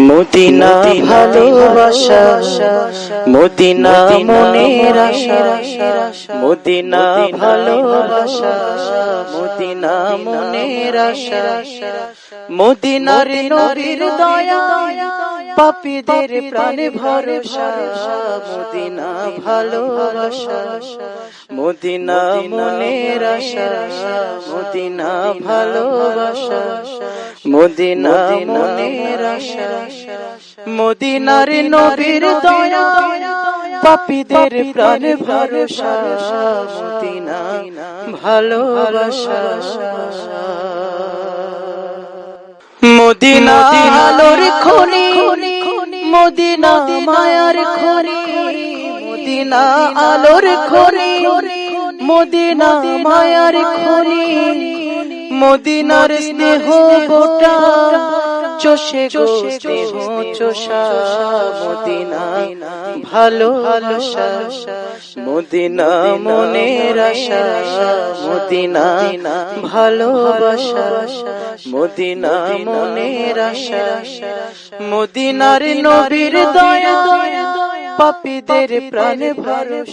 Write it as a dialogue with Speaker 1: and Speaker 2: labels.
Speaker 1: Medina ভালোবাসা Medina মনের আশা Medina ভালোবাসা মদিনা মনের আশা মদিনার নবীর দয়া পাপীদের প্রাণে ভরসা মদিনা ভালোবাসা মদিনা মনের আশা মদিনা ভালোবাসা মদিনা মনের আশা মদিনার নবীর দয়া পাপীদের প্রাণে ভরসা মদিনা ভালোবাসা। মদিনা আলোর খনি মদিনা মায়ার খনি, মদিনা আলোর খনি, মদিনা মায়ার খনি, মদিনার স্নেহ গোটা, চষে চষে চোষা, মদিনা ভালোবাসা মদিনা মনের আশা মুদিনা ভালোবাসা মদিনা মনের আশা মদিনার নবীর দয়া পাপীদের প্রাণ ভরসা